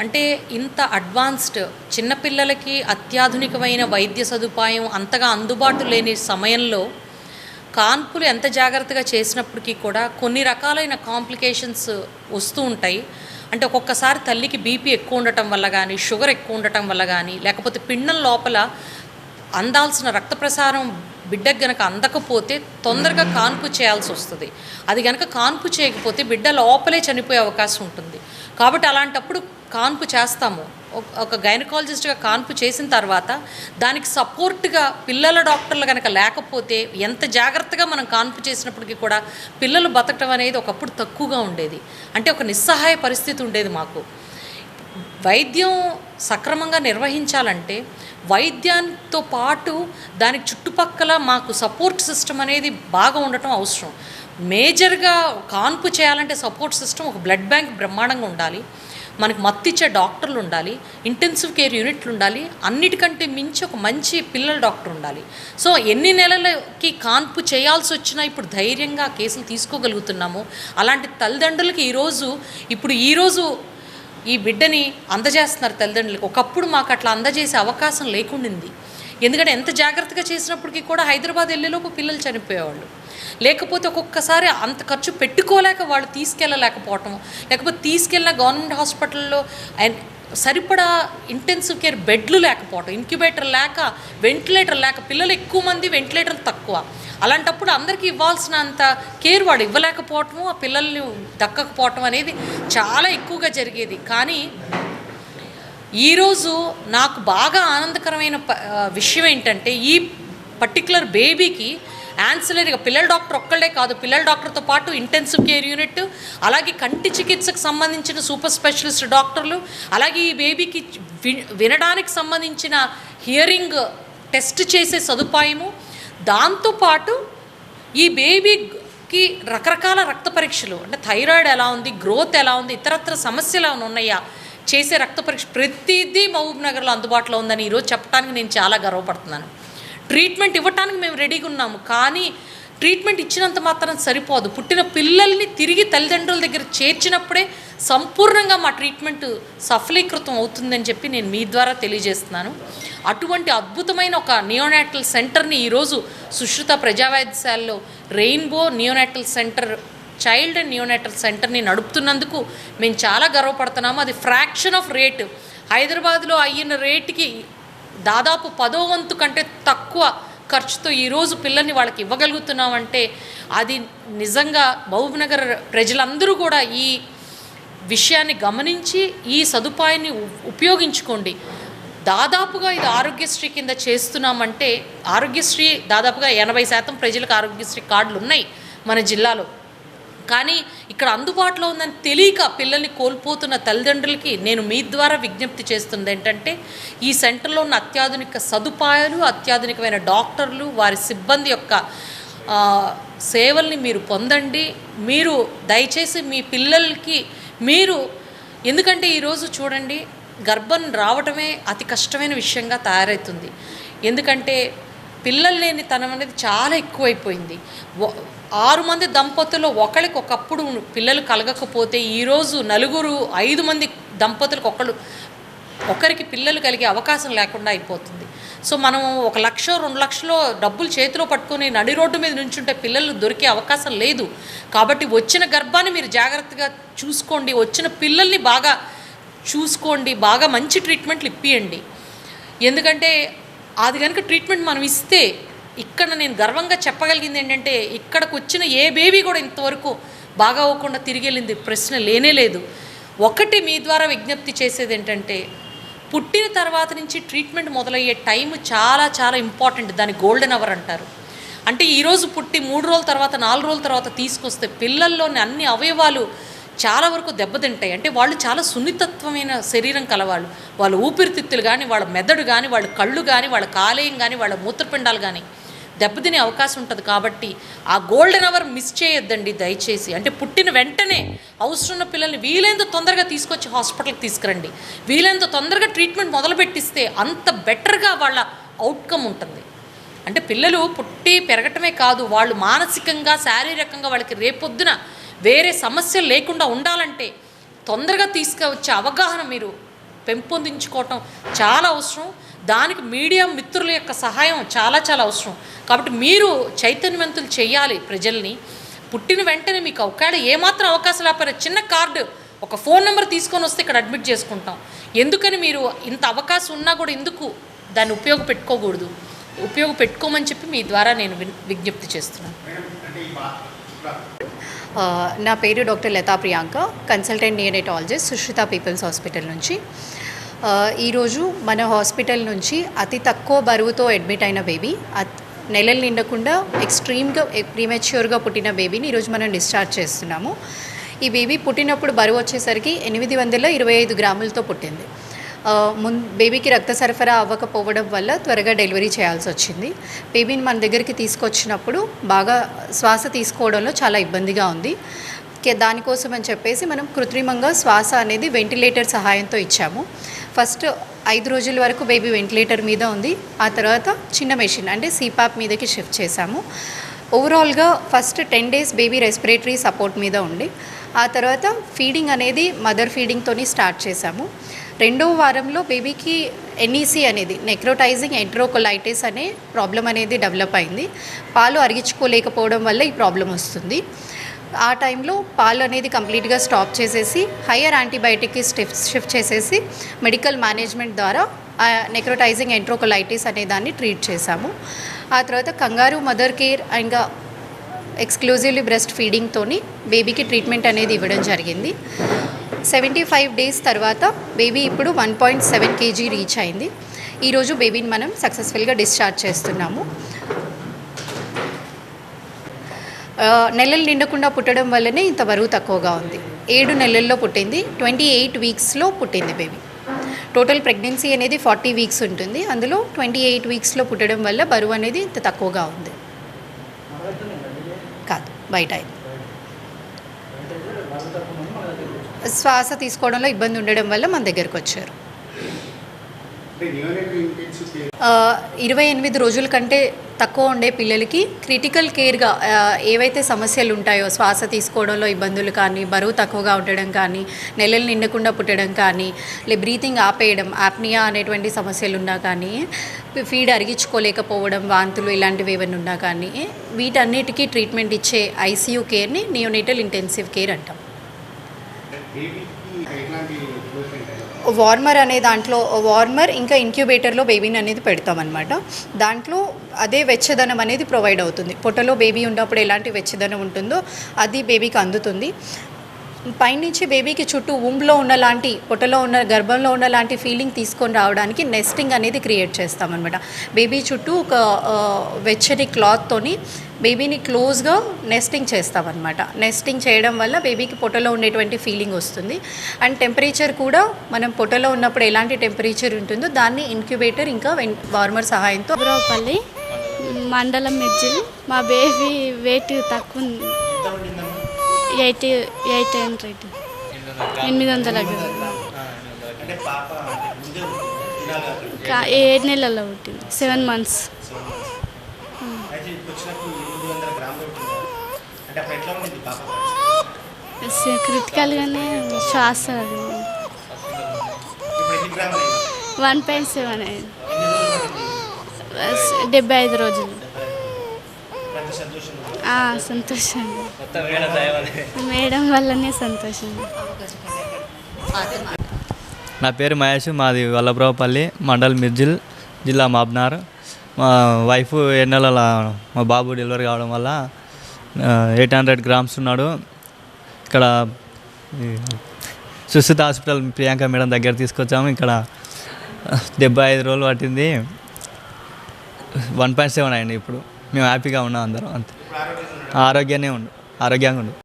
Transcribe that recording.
అంటే ఇంత అడ్వాన్స్డ్ చిన్నపిల్లలకి అత్యాధునికమైన వైద్య సదుపాయం అంతగా అందుబాటు లేని సమయంలో కాన్పులు ఎంత జాగ్రత్తగా చేసినప్పటికీ కూడా కొన్ని రకాలైన కాంప్లికేషన్స్ వస్తూ ఉంటాయి. అంటే ఒక్కొక్కసారి తల్లికి బీపీ ఎక్కువ ఉండటం వల్ల కానీ షుగర్ ఎక్కువ ఉండటం వల్ల కానీ లేకపోతే పిండం లోపల అందాల్సిన రక్త ప్రసారం బిడ్డకు గనక అందకపోతే తొందరగా కాన్పు చేయాల్సి వస్తుంది. అది గనక కాన్పు చేయకపోతే బిడ్డ లోపలే చనిపోయే అవకాశం ఉంటుంది. కాబట్టి అలాంటప్పుడు కాన్పు చేస్తాము. ఒక- ఒక గైనకాలజిస్ట్గా కాన్పు చేసిన తర్వాత దానికి సపోర్ట్గా పిల్లల డాక్టర్లు కనుక లేకపోతే ఎంత జాగ్రత్తగా మనం కాన్పు చేసినప్పటికీ కూడా పిల్లలు బతకడం అనేది ఒకప్పుడు తక్కువగా ఉండేది. అంటే ఒక నిస్సహాయ పరిస్థితి ఉండేది మాకు. వైద్యం సక్రమంగా నిర్వహించాలంటే వైద్యంతో పాటు దానికి చుట్టుపక్కల మాకు సపోర్ట్ సిస్టమ్ అనేది బాగా ఉండటం అవసరం. మేజర్గా కాన్పు చేయాలంటే సపోర్ట్ సిస్టమ్ ఒక బ్లడ్ బ్యాంక్ బ్రహ్మాండంగా ఉండాలి. మనకు మత్తిచ్చే డాక్టర్లు ఉండాలి ఇంటెన్సివ్ కేర్ యూనిట్లు ఉండాలి అన్నిటికంటే మించి ఒక మంచి పిల్లల డాక్టర్ ఉండాలి. సో ఎన్ని నెలలకి కాన్పు చేయాల్సి వచ్చినా ఇప్పుడు ధైర్యంగా కేసులు తీసుకోగలుగుతున్నాము. అలాంటి తల్లిదండ్రులకి ఈరోజు ఇప్పుడు ఈరోజు ఈ బిడ్డని అందజేస్తున్నారు తల్లిదండ్రులకు. ఒకప్పుడు మాకు అట్లా అందజేసే అవకాశం లేకుండింది. ఎందుకంటే ఎంత జాగ్రత్తగా చేసినప్పటికీ కూడా హైదరాబాద్ వెళ్ళేలోపు పిల్లలు చనిపోయేవాళ్ళు. లేకపోతే ఒక్కొక్కసారి అంత ఖర్చు పెట్టుకోలేక వాళ్ళు తీసుకెళ్ళలేకపోవటం. లేకపోతే తీసుకెళ్ళిన గవర్నమెంట్ హాస్పిటల్లో అండ్ సరిపడా ఇంటెన్సివ్ కేర్ బెడ్లు లేకపోవటం. ఇంక్యుబేటర్ లేక వెంటిలేటర్ లేక పిల్లలు ఎక్కువ మంది వెంటిలేటర్ తక్కువ. అలాంటప్పుడు అందరికీ ఇవ్వాల్సినంత కేర్ వాడు ఇవ్వలేకపోవటము ఆ పిల్లల్ని దక్కకపోవటం అనేది చాలా ఎక్కువగా జరిగేది. కానీ ఈరోజు నాకు బాగా ఆనందకరమైన విషయం ఏంటంటే ఈ పర్టికులర్ బేబీకి యాన్సిలరీగా పిల్లల డాక్టర్ ఒక్కళ్ళే కాదు పిల్లల డాక్టర్తో పాటు ఇంటెన్సివ్ కేర్ యూనిట్ అలాగే కంటి చికిత్సకు సంబంధించిన సూపర్ స్పెషలిస్ట్ డాక్టర్లు అలాగే ఈ బేబీకి వి- వినడానికి సంబంధించిన హియరింగ్ టెస్ట్ చేసే సదుపాయము దాంతోపాటు ఈ బేబీకి రకరకాల రక్త పరీక్షలు అంటే థైరాయిడ్ ఎలా ఉంది గ్రోత్ ఎలా ఉంది ఇతరత్ర సమస్యలు ఏమైనా ఉన్నాయా చేసే రక్త పరీక్ష ప్రతిదీ మహబూబ్ నగర్లో అందుబాటులో ఉందని ఈరోజు చెప్పడానికి నేను చాలా గర్వపడుతున్నాను. ట్రీట్మెంట్ ఇవ్వటానికి మేము రెడీగా ఉన్నాము. కానీ ట్రీట్మెంట్ ఇచ్చినంత మాత్రం సరిపోదు. పుట్టిన పిల్లల్ని తిరిగి తల్లిదండ్రుల దగ్గర చేర్చినప్పుడే సంపూర్ణంగా మా ట్రీట్మెంట్ సఫలీకృతం అవుతుందని చెప్పి నేను మీ ద్వారా తెలియజేస్తున్నాను. అటువంటి అద్భుతమైన ఒక నియోనాటల్ సెంటర్ని ఈరోజు Sushruta ప్రజావైద్యశాలలో rainbow neonatal centre child and neonatal సెంటర్ని నడుపుతున్నందుకు మేము చాలా గర్వపడుతున్నాము. అది ఫ్రాక్షన్ ఆఫ్ రేట్. హైదరాబాద్లో అయిన రేటుకి దాదాపు పదో వంతు కంటే తక్కువ ఖర్చుతో ఈరోజు పిల్లల్ని వాళ్ళకి ఇవ్వగలుగుతున్నామంటే అది నిజంగా మహబూబ్నగర్ ప్రజలందరూ కూడా ఈ విషయాన్ని గమనించి ఈ సదుపాయాన్ని ఉపయోగించుకోండి. దాదాపుగా ఇది ఆరోగ్యశ్రీ కింద చేస్తున్నామంటే ఆరోగ్యశ్రీ దాదాపుగా ఎనభై శాతం ప్రజలకు ఆరోగ్యశ్రీ కార్డులు ఉన్నాయి మన జిల్లాలో. కానీ ఇక్కడ అందుబాటులో ఉందని తెలియక పిల్లల్ని కోల్పోతున్న తల్లిదండ్రులకి నేను మీ ద్వారా విజ్ఞప్తి చేస్తుంది ఏంటంటే ఈ సెంటర్లో ఉన్న అత్యాధునిక సదుపాయాలు అత్యాధునికమైన డాక్టర్లు వారి సిబ్బంది యొక్క సేవల్ని మీరు పొందండి. మీరు దయచేసి మీ పిల్లలకి మీరు ఎందుకంటే ఈరోజు చూడండి గర్భం రావటమే అతి కష్టమైన విషయంగా తయారవుతుంది ఎందుకంటే పిల్లలు లేని తనం అనేది చాలా ఎక్కువైపోయింది. ఆరు మంది దంపతులు ఒకరికి ఒకప్పుడు పిల్లలు కలగకపోతే ఈరోజు నలుగురు ఐదు మంది దంపతులకు ఒకళ్ళు ఒకరికి పిల్లలు కలిగే అవకాశం లేకుండా అయిపోతుంది. సో మనం ఒక లక్ష రెండు లక్షలో డబ్బులు చేతిలో పట్టుకొని నడి రోడ్డు మీద నుంచుంటే పిల్లలు దొరికే అవకాశం లేదు. కాబట్టి వచ్చిన గర్భాన్ని మీరు జాగ్రత్తగా చూసుకోండి. వచ్చిన పిల్లల్ని బాగా చూసుకోండి. బాగా మంచి ట్రీట్మెంట్లు ఇప్పియండి. ఎందుకంటే అది కనుక ట్రీట్మెంట్ మనం ఇస్తే ఇక్కడ నేను గర్వంగా చెప్పగలిగింది ఏంటంటే ఇక్కడికి వచ్చిన ఏ బేబీ కూడా ఇంతవరకు బాగా అవ్వకుండా తిరిగి వెళ్ళింది. ప్రశ్న లేనే లేదు. ఒకటి మీ ద్వారా విజ్ఞప్తి చేసేది ఏంటంటే పుట్టిన తర్వాత నుంచి ట్రీట్మెంట్ మొదలయ్యే టైం చాలా చాలా ఇంపార్టెంట్ దాన్ని గోల్డెన్ అవర్ అంటారు. అంటే ఈరోజు పుట్టి మూడు రోజుల తర్వాత నాలుగు రోజుల తర్వాత తీసుకొస్తే పిల్లల్లోని అన్ని అవయవాలు చాలా వరకు దెబ్బతింటాయి అంటే వాళ్ళు చాలా సున్నితత్వమైన శరీరం కలవాళ్ళు. వాళ్ళ ఊపిరితిత్తులు కానీ వాళ్ళ మెదడు కానీ వాళ్ళ కళ్ళు కానీ వాళ్ళ కాలేయం కానీ వాళ్ళ మూత్రపిండాలు కానీ దెబ్బతినే అవకాశం ఉంటుంది కాబట్టి ఆ గోల్డెన్ అవర్ మిస్ చేయొద్దండి దయచేసి. అంటే పుట్టిన వెంటనే అవసరం ఉన్న పిల్లల్ని వీలైనంత తొందరగా తీసుకొచ్చి హాస్పిటల్కి తీసుకురండి. వీలైనంత తొందరగా ట్రీట్మెంట్ మొదలుపెట్టిస్తే అంత బెటర్గా వాళ్ళ అవుట్కమ్ ఉంటుంది. అంటే పిల్లలు పుట్టి పెరగటమే కాదు వాళ్ళు మానసికంగా శారీరకంగా వాళ్ళకి రేపొద్దున వేరే సమస్యలు లేకుండా ఉండాలంటే తొందరగా తీసుకువచ్చే అవగాహన మీరు పెంపొందించుకోవటం చాలా అవసరం. దానికి మీడియా మిత్రుల యొక్క సహాయం చాలా చాలా అవసరం. కాబట్టి మీరు చైతన్యవంతులు చేయాలి ప్రజల్ని. పుట్టిన వెంటనే మీకు ఒకవేళ ఏమాత్రం అవకాశం లేకపోయినా చిన్న కార్డు ఒక ఫోన్ నెంబర్ తీసుకొని వస్తే ఇక్కడ అడ్మిట్ చేసుకుంటాం. ఎందుకని మీరు ఇంత అవకాశం ఉన్నా కూడా ఎందుకు దాన్ని ఉపయోగపెట్టుకోకూడదు ఉపయోగపెట్టుకోమని చెప్పి మీ ద్వారా నేను విజ్ఞప్తి చేస్తున్నాను. నా పేరు doctor Lata Priyanka consultant neonatologist Sushruta people's hospital నుంచి. ఈరోజు మన హాస్పిటల్ నుంచి అతి తక్కువ బరువుతో అడ్మిట్ అయిన బేబీ నెలలు నిండకుండా ఎక్స్ట్రీమ్గా ప్రీమెచ్యూర్గా పుట్టిన బేబీని ఈరోజు మనం డిశ్చార్జ్ చేస్తున్నాము. ఈ బేబీ పుట్టినప్పుడు బరువు వచ్చేసరికి ఎనిమిది వందల ఇరవై ఐదు గ్రాములతో పుట్టింది. ముందు బేబీకి రక్త సరఫరా అవ్వకపోవడం వల్ల త్వరగా డెలివరీ చేయాల్సి వచ్చింది. బేబీని మన దగ్గరికి తీసుకొచ్చినప్పుడు బాగా శ్వాస తీసుకోవడంలో చాలా ఇబ్బందిగా ఉంది. దానికోసం అని చెప్పేసి మనం కృత్రిమంగా శ్వాస అనేది వెంటిలేటర్ సహాయంతో ఇచ్చాము. ఫస్ట్ ఐదు రోజుల వరకు బేబీ వెంటిలేటర్ మీద ఉంది. ఆ తర్వాత చిన్న మెషిన్ అంటే సిపాప్ మీదకి షిఫ్ట్ చేశాము. ఓవరాల్గా first ten days baby respiratory support మీద ఉండి ఆ తర్వాత ఫీడింగ్ అనేది మదర్ ఫీడింగ్తోని స్టార్ట్ చేశాము. రెండవ వారంలో బేబీకి ఎన్ఈసి అనేది నెక్రోటైజింగ్ ఎంట్రోకొలైటిస్ అనే ప్రాబ్లం అనేది డెవలప్ అయింది. పాలు అరిగించుకోలేకపోవడం వల్ల ఈ ప్రాబ్లం వస్తుంది. ఆ టైంలో పాలు అనేది కంప్లీట్గా స్టాప్ చేసేసి హయ్యర్ యాంటీబయాటిక్కి స్టిఫ్ షిఫ్ట్ చేసేసి మెడికల్ మేనేజ్మెంట్ ద్వారా నెక్రోటైజింగ్ ఎంట్రోకొలైటిస్ అనే దాన్ని ట్రీట్ చేశాము. ఆ తర్వాత కంగారు మదర్ కేర్ ఇంకా ఎక్స్క్లూజివ్లీ బ్రెస్ట్ ఫీడింగ్తోని బేబీకి ట్రీట్మెంట్ అనేది ఇవ్వడం జరిగింది. సెవెంటీ ఫైవ్ డేస్ తర్వాత బేబీ ఇప్పుడు one point seven K G అయింది. ఈరోజు బేబీని మనం సక్సెస్ఫుల్గా డిశ్చార్జ్ చేస్తున్నాము. నెలలు నిండకుండా పుట్టడం వల్లనే ఇంత బరువు తక్కువగా ఉంది. ఏడు నెలల్లో పుట్టింది ట్వంటీ ఎయిట్ వీక్స్లో పుట్టింది బేబీ. టోటల్ ప్రెగ్నెన్సీ అనేది ఫార్టీ వీక్స్ ఉంటుంది. అందులో ట్వంటీ ఎయిట్ వీక్స్లో పుట్టడం వల్ల బరువు అనేది ఇంత తక్కువగా ఉంది. కాదు బయట అయింది. శ్వాస తీసుకోవడంలో ఇబ్బంది ఉండడం వల్ల మన దగ్గరకు వచ్చారు. ఇరవై ఎనిమిది రోజుల కంటే తక్కువ ఉండే పిల్లలకి క్రిటికల్ కేర్గా ఏవైతే సమస్యలు ఉంటాయో శ్వాస తీసుకోవడంలో ఇబ్బందులు కానీ బరువు తక్కువగా ఉండడం కానీ నెలలు నిండకుండా పుట్టడం కానీ లే బ్రీతింగ్ ఆపేయడం ఆప్నియా అనేటువంటి సమస్యలు ఉన్నా కానీ ఫీడ్ అరిగించుకోలేకపోవడం వాంతులు ఇలాంటివి ఏమైనా ఉన్నా కానీ వీటన్నిటికీ ట్రీట్మెంట్ ఇచ్చే ఐసీయూ కేర్ని నియోనేటల్ ఇంటెన్సివ్ కేర్ అంటాం బేబీకి ఎట్లాంటి ట్రీట్మెంట్ అయినా వార్మర్ అనే దాంట్లో వార్మర్ ఇంకా ఇంక్యుబేటర్లో బేబీని అనేది పెడతామన్నమాట. దాంట్లో అదే వెచ్చదనం అనేది ప్రొవైడ్ అవుతుంది. పొట్టలో బేబీ ఉన్నప్పుడు ఎలాంటి వెచ్చదనం ఉంటుందో అది బేబీకి అందుతుంది. పైనుంచి బేబీకి చుట్టూ ఉంబ్లో ఉన్న లాంటి పొట్టలో ఉన్న గర్భంలో ఉన్న లాంటి ఫీలింగ్ తీసుకొని రావడానికి నెస్టింగ్ అనేది క్రియేట్ చేస్తామన్నమాట. బేబీ చుట్టూ ఒక వెచ్చని క్లాత్తోని బేబీని క్లోజ్గా నెస్టింగ్ చేస్తామన్నమాట. నెస్టింగ్ చేయడం వల్ల బేబీకి పొట్టలో ఉండేటువంటి ఫీలింగ్ వస్తుంది. అండ్ టెంపరేచర్ కూడా మనం పొట్టలో ఉన్నప్పుడు ఎలాంటి టెంపరేచర్ ఉంటుందో దాన్ని ఇంక్యుబేటర్ ఇంకా వెన్ వార్మర్ సహాయంతో మండలం మిర్జిల్ మా బేబీ వెయిట్ తక్కువ ఎయిటీ ఎయిట్ హండ్రెడ్ ఎనిమిది వందల ఏడు నెలల్లో పుట్టింది. Seven months. క్రిటికల్గానే శ్వాస? వన్ పాయింట్ సెవెన్ అయింది. డెబ్బై ఐదు రోజులు. సంతోషం. మేడం వల్లనే సంతోషంగా నా పేరు మహేష్ మాది వల్లభరావుపల్లి మండల్ మిర్జిల్ జిల్లా మాబ్నార్. మా వైఫ్ ఎన్నెల మా బాబు డెలివరీ కావడం వల్ల ఎయిట్ హండ్రెడ్ గ్రామ్స్ ఉన్నాడు. ఇక్కడ సుస్థిత హాస్పిటల్ ప్రియాంక మేడం దగ్గర తీసుకొచ్చాము. ఇక్కడ డెబ్బై ఐదు రోజులు పట్టింది. వన్ పాయింట్ సెవెన్ అయింది ఇప్పుడు. మేము హ్యాపీగా ఉన్నాం అందరం అంతే. ఆరోగ్యంగానే ఉండు. ఆరోగ్యంగా ఉండు.